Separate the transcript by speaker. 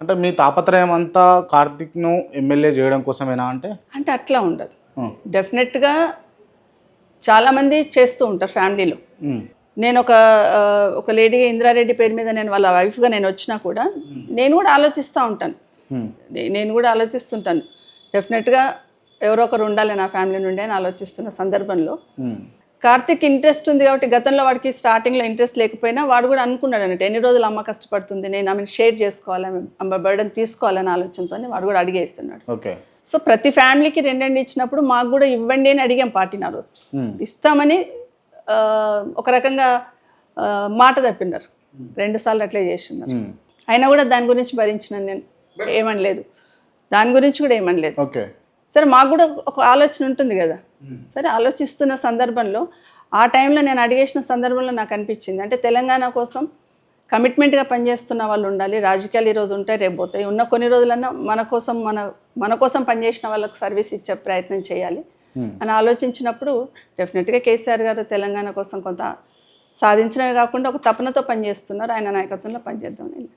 Speaker 1: అంటే మీ తాపత్రయం అంతా కార్తిక్ను ఎమ్మెల్యే చేయడం కోసమేనా అంటే?
Speaker 2: అంటే అట్లా ఉండదు. డెఫినెట్గా చాలామంది చేస్తూ ఉంటారు ఫ్యామిలీలో. నేను ఒక ఒక లేడీగా ఇందిరారెడ్డి పేరు మీద నేను వాళ్ళ వైఫ్గా నేను వచ్చినా కూడా నేను కూడా ఆలోచిస్తూ ఉంటాను. నేను కూడా ఆలోచిస్తుంటాను. డెఫినెట్గా ఎవరో ఒకరు ఉండాలి నా ఫ్యామిలీ నుండి అని ఆలోచిస్తున్న సందర్భంలో కార్తిక్ ఇంట్రెస్ట్ ఉంది కాబట్టి గతంలో వాడికి స్టార్టింగ్లో ఇంట్రెస్ట్ లేకపోయినా వాడు కూడా అనుకున్నాడు అన్నట్టు. ఎన్ని రోజులు అమ్మ కష్టపడుతుంది? నేను ఆమెను షేర్ చేసుకోవాలి? అమ్మ బర్డన్ తీసుకోవాలనే ఆలోచనతో వాడు కూడా అడిగేస్తున్నాడు
Speaker 1: ఓకే.
Speaker 2: సో ప్రతి ఫ్యామిలీకి రెండండి ఇచ్చినప్పుడు మాకు కూడా ఇవ్వండి అని అడిగాం పార్టీని ఆ రోజు. ఇస్తామని ఒక రకంగా మాట తప్పినారు. రెండు సార్లు అట్లే చేస్తున్నారు.
Speaker 1: ఉమ్,
Speaker 2: అయినా కూడా దాని గురించి భరించినాను నేను ఏమనలేదు. దాని గురించి కూడా ఏమనలేదు.
Speaker 1: ఓకే.
Speaker 2: సరే మాకు కూడా ఒక ఆలోచన ఉంటుంది కదా. సరే ఆలోచిస్తున్న సందర్భంలో ఆ టైంలో నేను అడిగేసిన సందర్భంలో నాకు అనిపించింది. అంటే తెలంగాణ కోసం కమిట్మెంట్గా పనిచేస్తున్న వాళ్ళు ఉండాలి. రాజకీయాలు ఈరోజు ఉంటాయి రేపు పోతాయి. ఉన్న కొన్ని రోజులన్నా మన కోసం మన మన కోసం పనిచేసిన వాళ్ళకి సర్వీస్ ఇచ్చే ప్రయత్నం చేయాలి. అని ఆలోచించినప్పుడు డెఫినెట్గా కేసీఆర్ గారు తెలంగాణ కోసం కొంత సాధించడమే కాకుండా ఒక తపనతో పనిచేస్తున్నారు. ఆయన నాయకత్వంలో పనిచేద్దామని